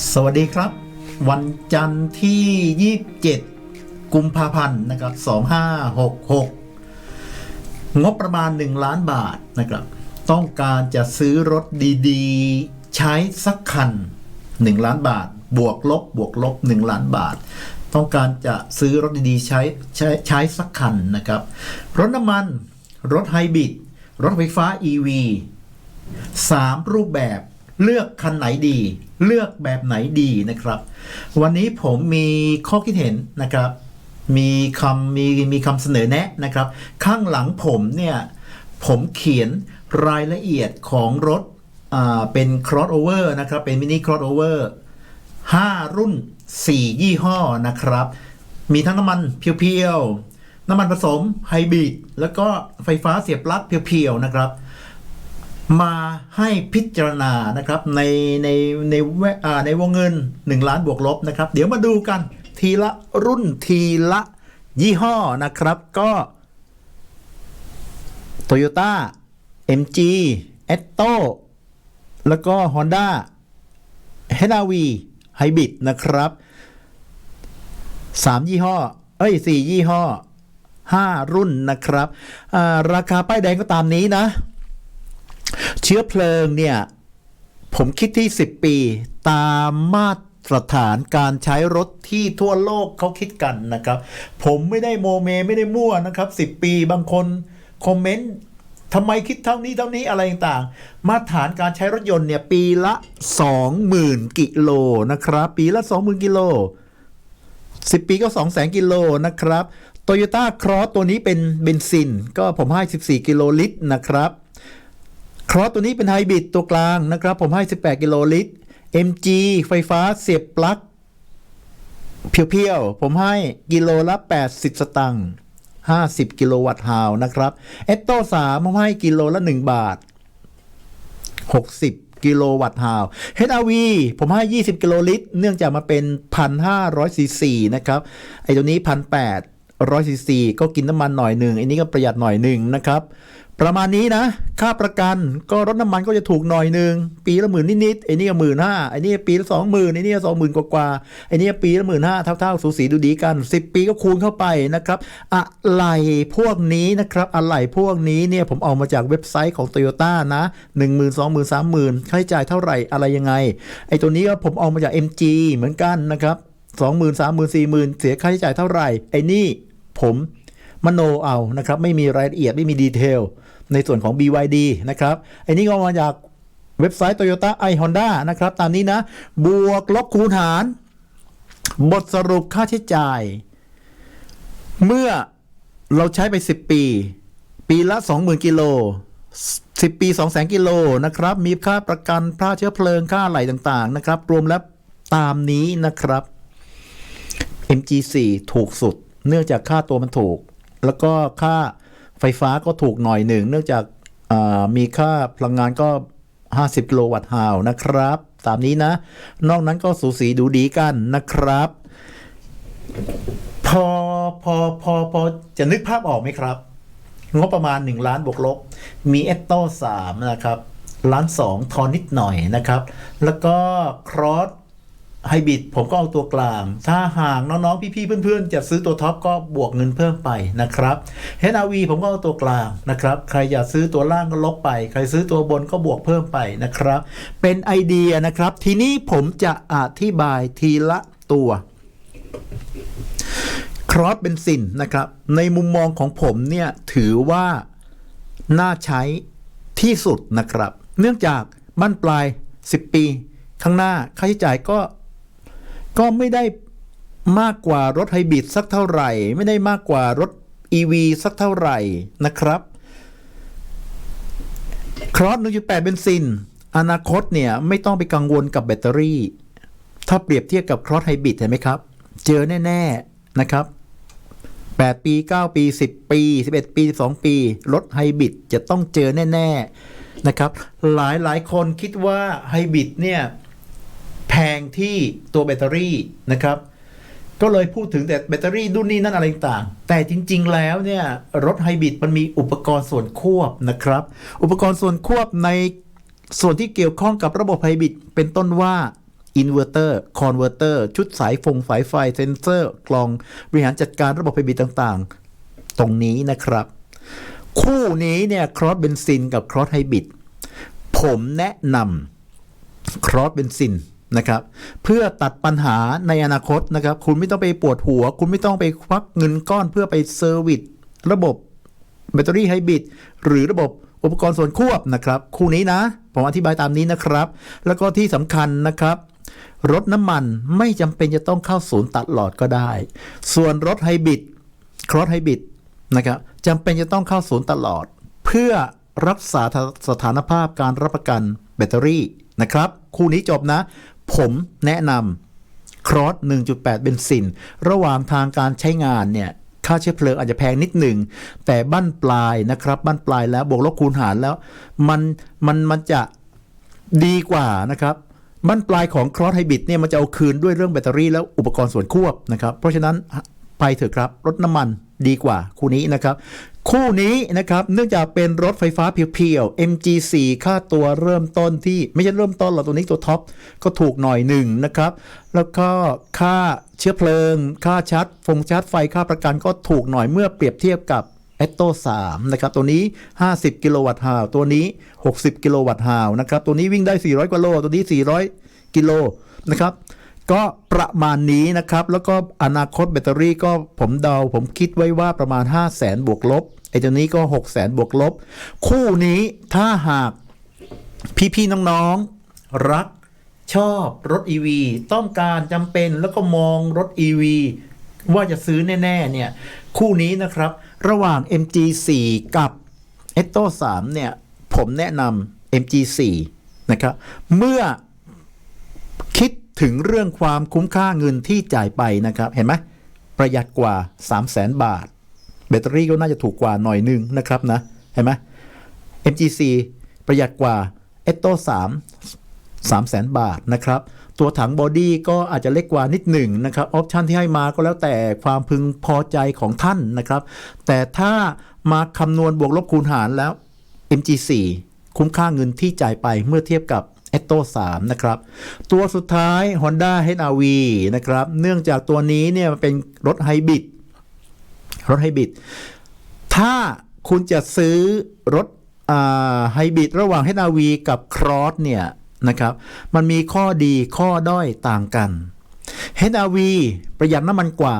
สวัสดีครับ วันจันทร์ที่ 27 กุมภาพันธ์นะครับ 2566 งบประมาณ 1 ล้านบาทนะครับ ต้องการจะซื้อรถดีๆ ใช้สักคัน 1 ล้านบาท บวกลบบวกลบ 1 ล้านบาท ต้องการจะซื้อรถดีๆ ใช้ใช้ใช้สักคันนะครับ รถน้ำมัน รถไฮบริด รถไฟฟ้า EV สามรูปแบบ เลือกคันไหนดี เลือกแบบไหนดีนะครับ วันนี้ผมมีข้อคิดเห็นนะครับ มีคำมีมีคำเสนอแนะนะครับ ข้างหลังผมเนี่ย ผมเขียนรายละเอียดของรถเป็น crossover นะครับ เป็นมินิ crossover 5 รุ่น 4 ยี่ห้อนะครับ มีทั้งน้ำมันเพียวๆ น้ำมันผสมไฮบริดแล้วก็ไฟฟ้าเสียบปลั๊กเพียวๆ นะครับ มาให้พิจารณานะครับในในในวัในวงเงิน 1 ล้านบวกลบนะครับ เดี๋ยวมาดูกันทีละรุ่นทีละยี่ห้อนะครับก็ Toyota MG a t o แล้วก็ Honda h r v Hybrid นะครับ 3 ยี่ห้อ เอ้ย 4 ยี่ห้อ 5 รุ่นนะครับ ราคาป้ายแดงก็ตามนี้นะ เชื้อเพลิงเนี่ย ผมคิดที่ 10 ปี ตามมาตรฐานการใช้รถที่ทั่วโลกเขาคิดกันนะครับ ผมไม่ได้โมเมไม่ได้มั่วนะครับ 10 ปีบางคนคอมเมนต์ทำไมคิดเท่านี้เท่านี้อะไรต่างๆ มาตรฐานการใช้รถยนต์เนี่ยปีละ 20,000 กิโลนะครับ ปีละ 20,000 กิโล 10 ปีก็ 2 0 0 0 0กิโลนะครับ Toyota Cross ตัวนี้เป็นเบนซิน ก็ผมให้ 14 กิโลลิตรนะครับ ครอสตัวนี้เป็นไฮบริดตัวกลางนะครับ ผมให้ 18 กิโลลิตร MG ไฟฟ้าเสียบปลั๊กเพียวๆ ผมให้กิโลละ 80 สตังค์50 กิโลวัตต์ฮาวนะครับเอตโต้3ผมให้กิโลละ 1 บาท 60 กิโลวัตต์ฮาว HRV ผมให้ 20 กิโลลิตร เนื่องจากมาเป็น 1,500ซีซีนะครับ ไอตัวนี้ 1,800 ซีซีก็กินน้ำมันหน่อยหนึ่งอันนี้ก็ประหยัดหน่อยหนึ่งนะครับ ประมาณนี้นะ ค่าประกันก็รถน้ำมันก็จะถูกหน่อยหนึ่งปีละหมื่นนิดๆไอ้นี่ก็หมื่นห้าไอ้นี่ปีละสองหมื่นไอ้นี่สองหมื่นกว่าๆไอ้นี่ปีละหมื่นห้าเท่าๆ สูสีดูดีกันสิปีก็คูณเข้าไปนะครับ อะไรพวกนี้นะครับ อะไรพวกนี้เนี่ยผมเอามาจากเว็บไซต์ของ t o y ยต้นะหนึ่งหมื่นสองหมื่นสามหมื่นค่าใช้จ่ายเท่าไหร่อะไรยังไงไอ้ตัวนี้ก็ผมเอามาจาก MG เหมือนกันนะครับสองหมื่นสามหมื่นสี่หมื่นเสียค่าใช้จ่ายเท่าไหร่ ไอ้นี่ ผมมโนเอานะครับไม่มีรายละเอียดไม่มีดีเทลในส่วนของ BYD นะครับไอ้นี่ก็มาจากเว็บไซต์ Toyota i Honda นะครับ ตามนี้นะ บวกลบคูณหาร บทสรุปค่าใช้จ่าย เมื่อเราใช้ไป 10 ปี ปีละ 20,000 กิโล 10 ปี 200,000 กิโลนะครับ มีค่าประกันค่าเชื้อเพลิงค่าไหลต่างๆ นะครับ รวมแล้วตามนี้นะครับ MG4 ถูกสุด เนื่องจากค่าตัวมันถูก แล้วก็ค่าไฟฟ้าก็ถูกหน่อยหนึ่ง เนื่องจากมีค่าพลังงานก็ 50กิโลวัตต์ฮาวนะครับ ตามนี้นะ นอกนั้นก็สูสีดูดีกันนะครับ พอพอพอพอจะนึกภาพออกไหมครับ งบประมาณ 1 ล้านบวกลบ มีเอตโต้3นะครับล้าน2ทอนนิดหน่อยนะครับ แล้วก็ครอส ไฮบริดผมก็เอาตัวกลาง ถ้าห่างน้อง ๆ พี่ ๆ เพื่อน ๆ จะซื้อตัวท็อปก็บวกเงินเพิ่มไปนะครับ HRV ผมก็เอาตัวกลางนะครับ ใครอยากซื้อตัวล่างก็ลบไป ใครซื้อตัวบนก็บวกเพิ่มไปนะครับ เป็นไอเดียนะครับ ทีนี้ผมจะอธิบายทีละตัวครอสเบนซินนะครับ ในมุมมองของผมเนี่ยถือว่าน่าใช้ที่สุดนะครับ เนื่องจากบ้นปลาย 10 ปี ข้างหน้าค่าใช้จ่ายก็ ก็ไม่ได้มากกว่ารถไฮบริดสักเท่าไหร่ ไม่ได้มากกว่ารถ EV สักเท่าไหร่นะครับครอส1.8เบนซิน อนาคตเนี่ย ไม่ต้องไปกังวลกับแบตเตอรี่ ถ้าเปรียบเทียบกับครอสไฮบริดเห็นไหมครับ เจอแน่ ๆ นะครับ 8 ปี 9 ปี 10 ปี 11 ปี 12 ปี รถไฮบริดจะต้องเจอแน่ ๆ นะครับ หลายหลายคนคิดว่าไฮบริดเนี่ย แพงที่ตัวแบตเตอรี่นะครับ ก็เลยพูดถึงแต่แบตเตอรี่ดุนนี่นั่นอะไรต่างแต่จริง ๆ แล้วเนี่ยรถไฮบริดมันมีอุปกรณ์ส่วนควบนะครับ อุปกรณ์ส่วนควบในส่วนที่เกี่ยวข้องกับระบบไฮบริดเป็นต้นว่าอินเวอร์เตอร์คอนเวอร์เตอร์ชุดสายฟงสายไฟเซนเซอร์ กล่องบริหารจัดการระบบไฟบิดต่างๆ ตรงนี้นะครับ คู่นี้เนี่ยครอสเบนซินกับครอสไฮบริดผมแนะนำครอสเบนซิน นะครับเพื่อตัดปัญหาในอนาคตนะครับ คุณไม่ต้องไปปวดหัว คุณไม่ต้องไปควักเงินก้อนเพื่อไปเซอร์วิสระบบแบตเตอรี่ไฮบริดหรือระบบอุปกรณ์ส่วนควบนะครับ คู่นี้นะ ผมอธิบายตามนี้นะครับ แล้วก็ที่สำคัญนะครับ รถน้ำมันไม่จำเป็นจะต้องเข้าศูนย์ตัดหลอดก็ได้ ส่วนรถไฮบริดครอสไฮบริดนะครับจำเป็นจะต้องเข้าศูนย์ตลอด เพื่อรักษาสถานภาพการรับประกันแบตเตอรี่นะครับ คู่นี้จบนะผมแนะนำครอส 1.8 เบนซิน ระหว่างทางการใช้งานเนี่ยค่าเชื้อเพลิงอาจจะแพงนิดหนึ่ง แต่บั้นปลายนะครับ บั้นปลายแล้วบวกลบคูณหารแล้ว มันมันมันจะดีกว่านะครับ บั้นปลายของครอสไฮบริดเนี่ยมันจะเอาคืนด้วยเรื่องแบตเตอรี่แล้วอุปกรณ์ส่วนควบนะครับ เพราะฉะนั้นไปเถอะครับรถน้ำมันดีกว่าคู่นี้นะครับ คู่นี้นะครับเนื่องจากเป็นรถไฟฟ้าเพียวๆ MG4 ค่าตัวเริ่มต้นที่ไม่ใช่เริ่มต้นหรอกตัวนี้ตัวท็อปก็ถูกหน่อยหนึ่งนะครับ แล้วก็ค่าเชื้อเพลิง ค่าชาร์จฟงชาร์จไฟค่าประกันก็ถูกหน่อยเมื่อเปรียบเทียบกับเอตโต3นะครับ ตัวนี้ 50 กิโลวัตต์ฮาวตัวนี้ 60 กิโลวัตต์ฮาวนะครับ ตัวนี้วิ่งได้ 400 กว่าโล ตัวนี้ 400 กิโลนะครับ ก็ประมาณนี้นะครับ แล้วก็อนาคตแบตเตอรี่ก็ผมเดา ผมคิดไว้ว่าประมาณ 5 0 0แสนบวกลบไอ้ตัวนี้ก็ 6 0แสนบวกลบ คู่นี้ถ้าหากพี่ๆน้องๆ รักชอบรถ EV ต้องการจำเป็นแล้วก็มองรถ EV ว่าจะซื้อแน่ ๆ เนี่ย คู่นี้นะครับ ระหว่าง MG4 กับ e t o 3เนี่ย ผมแนะนำ MG4 นะครับ เมื่อคิด ถึงเรื่องความคุ้มค่าเงินที่จ่ายไปนะครับ เห็นไหมประหยัดกว่า 3 0 0แสนบาท แบตเตอรี่ก็น่าจะถูกกว่าหน่อยนึงนะครับนะ เห็นไหม MGC ประหยัดกว่า e t o 3 3แสนบาทนะครับ ตัวถังบอดี้ก็อาจจะเล็กกว่านิดหนึ่งนะครับ ออปชันที่ให้มาก็แล้วแต่ความพึงพอใจของท่านนะครับ แต่ถ้ามาคำนวณบวกลบคูณหารแล้ว MG4 คุ้มค่าเงินที่จ่ายไปเมื่อเทียบกับ e t o 3 นะครับ ตัวสุดท้าย Honda HR-V นะครับ เนื่องจากตัวนี้เนี่ยมันเป็นรถไฮบริดรถไฮบริดถ้าคุณจะซื้อรถไฮบริดระหว่าง HR-V กับ Cross เนี่ยนะครับ มันมีข้อดีข้อด้อยต่างกัน HR-V ประหยัดน้ำมันกว่า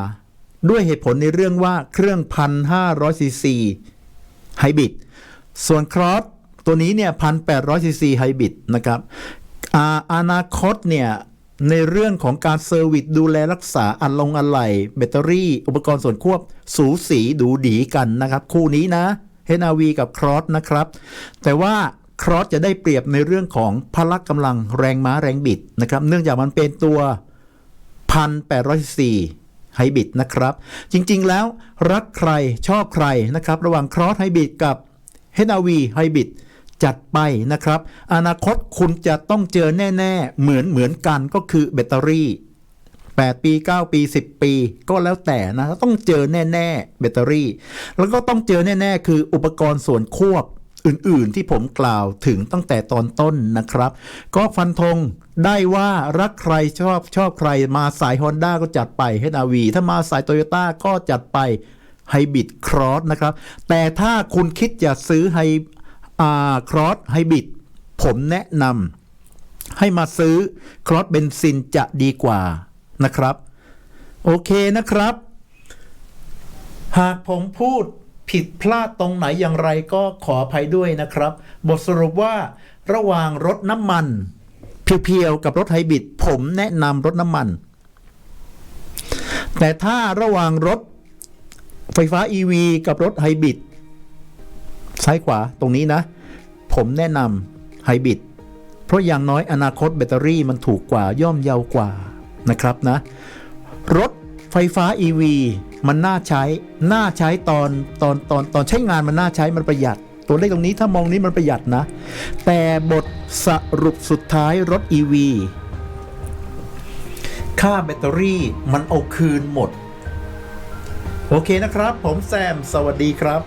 ด้วยเหตุผลในเรื่องว่าเครื่อง 1,500ซีซีไฮบริดส่วน Cross ตัวนี้เนี่ย1,800ซีซีไฮบริดนะครับอาอนาคตเนี่ยในเรื่องของการเซอร์วิสดูแลรักษาอันลงอะไหล่แบตเตอรี่ อุปกรณ์ส่วนควบสูสีดูดีกันนะครับ คู่นี้นะ HRV กับ Cross นะครับ แต่ว่า Cross จะได้เปรียบในเรื่องของพละกำลังแรงม้าแรงบิดนะครับ เนื่องจากมันเป็นตัว 1,804ไฮบริดนะครับ จริงๆแล้วรักใครชอบใครนะครับ ระหว่าง Cross ไฮบริดกับ HRV ไฮบริด จัดไปนะครับ อนาคตคุณจะต้องเจอแน่ๆ เหมือนเหมือนกันก็คือแบตเตอรี่ 8 ปี 9 ปี 10 ปีก็แล้วแต่นะต้องเจอแน่ๆแบตเตอรี่ แล้วก็ต้องเจอแน่ๆ คืออุปกรณ์ส่วนควบอื่นๆที่ผมกล่าวถึงตั้งแต่ตอนต้นนะครับ ก็ฟันธงได้ว่ารักใครชอบชอบใครมาสาย Honda ก็จัดไป HRV ถ้ามาสาย Toyota ก็จัดไปไฮบริดครอสนะครับ แต่ถ้าคุณคิดจะซื้อไฮ ครอสไฮบริดผมแนะนำให้มาซื้อครอสเบนซินจะดีกว่านะครับ โอเคนะครับ หากผมพูดผิดพลาดตรงไหนอย่างไรก็ขออภัยด้วยนะครับ บทสรุปว่าระหว่างรถน้ำมัน เพียวๆกับรถไฮบริดผมแนะนำรถน้ำมัน แต่ถ้าระหว่างรถไฟฟ้า EV กับรถไฮบริด ซ้ายขวาตรงนี้นะ ผมแนะนำไฮบริดเพราะอย่างน้อยอนาคตแบตเตอรี่มันถูกกว่าย่อมเยาวกว่านะครับนะ รถไฟฟ้า EV มันน่าใช้ น่าใช้ตอนตอนตอนตอนใช้งานมันน่าใช้มันประหยัด ตัวเลขตรงนี้ถ้ามองนี้มันประหยัดนะ แต่บทสรุปสุดท้ายรถ EV ค่าแบตเตอรี่มันเอาคืนหมด โอเคนะครับ ผมแซม สวัสดีครับ